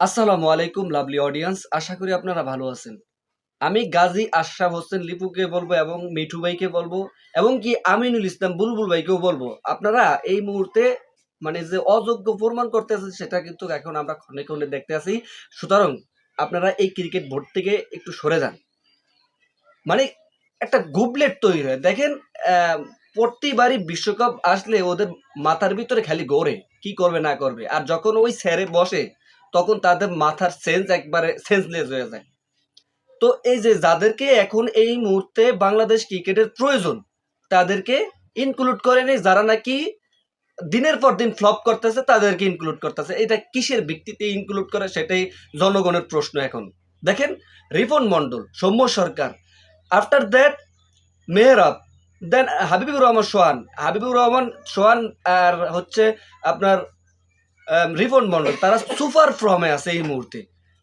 আসসালামু আলাইকুম lovely audience আশা করি আপনারা ভালো আছেন। আমি গাজী আশরাফ হোসেন লিপুকে বলব এবং মিঠু ভাইকে বলব এবং কি আমিনুল ইসলাম বুলবুল ভাইকেও বলব। আপনারা এই মুহূর্তে মানে যে অযোগ্য প্রমাণ করতেছে সেটা কিন্তু এখন আমরা ক্ষণে ক্ষণে দেখতে আছি। সুতরাং আপনারা এই ক্রিকেট বোর্ড থেকে একটু সরে যান। মানে একটা গুবলেট তৈরি হয়। দেখেন প্রতিবারই বিশ্বকাপ আসলে ওদের মাথার ভিতরে খালি গড়ে। কি করবে, না করবে। আর যখন ওই স্যারে বসে তখন তাদের মাথার সেন্স একবারে সেন্সলেস হয়ে যায়। তো এই যে যাদেরকে এখন এই মুহূর্তে বাংলাদেশ ক্রিকেটের প্রয়োজন, তাদেরকে ইনক্লুড করেনি যারা নাকি দিনের পর দিন ফ্লপ করতেছে, তাদেরকে ইনক্লুড করতেছে। এটা কিসের ভিত্তিতে ইনক্লুড করে সেটাই জনগণের প্রশ্ন এখন। দেখেন, Ripon Mondal Soumya Sarkar after that Mehrab then Habibur Rahman Sohan. Habibur Rahman Sohan আর হচ্ছে আপনার রিপন মন্ডল তারা সুপার ফর্মে আছে এই মুহূর্তে।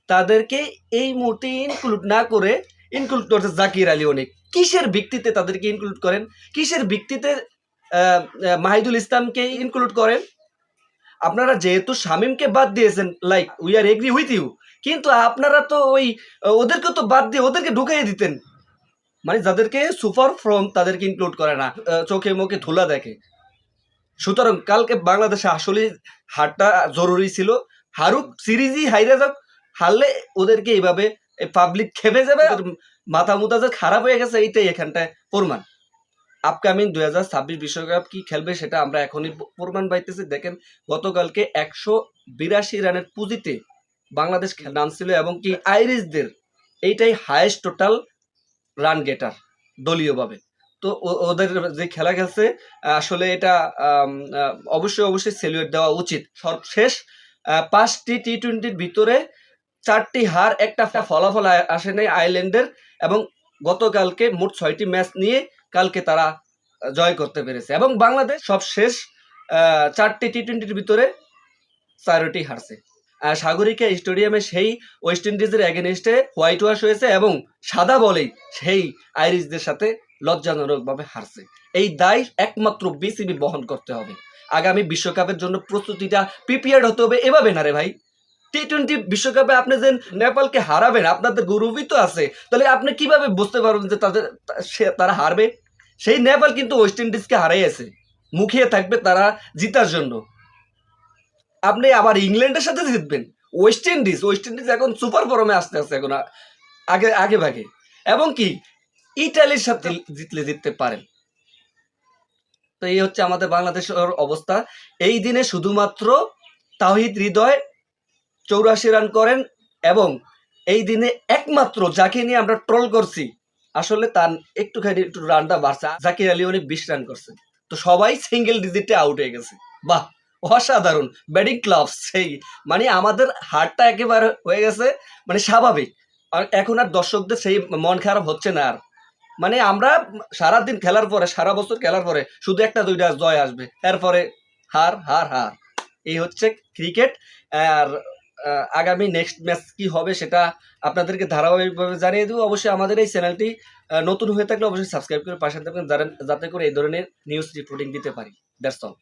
তাদেরকে এই মুহূর্তে ইনক্লুড না করে ইনক্লুড করছে জাকির আলী অনেক। কিসের ভিত্তিতে তাদেরকে ইনক্লুড করেন? কিসের ভিত্তিতে মাহিদুল ইসলামকে ইনক্লুড করেন? আপনারা যেহেতু শামিমকে বাদ দিয়েছেন like we are agree with you কিন্তু আপনারা তো ওই, ওদেরকে তো বাদ দিয়ে ওদেরকে ঢুকিয়ে দিতেন। মানে যাদেরকে সুপার ফ্রম তাদেরকে ইনক্লুড করে না চোখে মুখে ধুলা দেখে। সুতরাং কালকে বাংলাদেশে আসলে হারটা জরুরি ছিল। হারুক সিরিজই হাইরে যাক, হারলে ওদেরকে এইভাবে পাবলিক খেপে যাবে মাথা মুথা যে খারাপ হয়ে গেছে, এইটাই এখানটায় প্রমাণ। আপকামিং দুই হাজার ছাব্বিশ বিশ্বকাপ কি খেলবে সেটা আমরা এখনই প্রমাণ পাইতেছি। দেখেন, গতকালকে একশো বিরাশি রানের পুঁজিতে বাংলাদেশ নামছিল এবং কি আইরিশদের এইটাই হায়েস্ট টোটাল রান গেটার দলীয়ভাবে। তো ওদের যে খেলা খেলছে, আসলে এটা অবশ্যই অবশ্যই সেলিব্রেট দেওয়া উচিত। সর্বশেষ পাঁচটি টি টোয়েন্টির ভিতরে চারটি হার, একটা ফলাফল আসে নাই আইল্যান্ডের এবং গতকালকে মোট ছয়টি ম্যাচ নিয়ে কালকে তারা জয় করতে পেরেছে। এবং বাংলাদেশ সব শেষ চারটি টি টোয়েন্টির ভিতরে চারটি হারছে। সাগরিকা স্টেডিয়ামে সেই ওয়েস্ট ইন্ডিজের এগেনস্টে হোয়াইট ওয়াশ হয়েছে এবং সাদা বলেই সেই আইরিশদের সাথে লজ্জাজনকভাবে হারছে। এই দায় একমাত্র বিসিবি বহন করতে হবে। আগামী বিশ্বকাপের জন্য প্রস্তুতিটা প্রিপেয়ার্ড হতে হবে এভাবে না রে ভাই? টি টোয়েন্টি বিশ্বকাপে আপনি যে নেপালকে হারাবেন, আপনাদের গৌরবই তো আছে। তাহলে আপনি কীভাবে বুঝতে পারবেন যে তাদের, সে- তারা হারবে? সেই নেপাল কিন্তু ওয়েস্ট ইন্ডিজকে হারাইয়াছে। মুখিয়ে থাকবে তারা জিতার জন্য। আপনি আবার ইংল্যান্ডের সাথে জিতবেন। ওয়েস্ট ইন্ডিজ ওয়েস্ট ইন্ডিজ এখন সুপার ফর্মে আসতে আসতে এখন আগে আগে ভাগে। এবং কি? ইটালির সাথে জিতলে জিততে পারেন। তো এই হচ্ছে আমাদের বাংলাদেশের অবস্থা। এই দিনে শুধুমাত্র তাহিদ হৃদয় চৌরাশি রান করেন এবং এই দিনে একমাত্র যাকে নিয়ে আমরা ট্রল করছি। আসলে তার একটুখানি একটু রানটা বাড়ছে। জাকির আলী অনেক বিশ রান করছে। তো সবাই সিঙ্গেল ডিজিটে আউট হয়ে গেছে। বাহ অসাধারণ। ব্যাটিং ক্লাব সেই। মানে আমাদের হারটা একেবারে হয়ে গেছে মানে স্বাভাবিক। আর এখন আর দর্শকদের সেই মন খারাপ হচ্ছে না আর। মানে আমরা সারাদিন খেলার পরে, সারা বছর খেলার পরে শুধু একটা দুইটা জয় আসবে। এরপরে হার হার হার। এই হচ্ছে ক্রিকেট। আর আগামী নেক্সট ম্যাচ কি হবে সেটা আপনাদেরকে ধারাবাহিকভাবে জানিয়ে দেবো। অবশ্যই আমাদের এই চ্যানেলটি নতুন হয়ে থাকলে অবশ্যই সাবস্ক্রাইব করে পাশে থাকবেন যাতে করে এই ধরনের নিউজ রিপোর্টিং দিতে পারি। That's all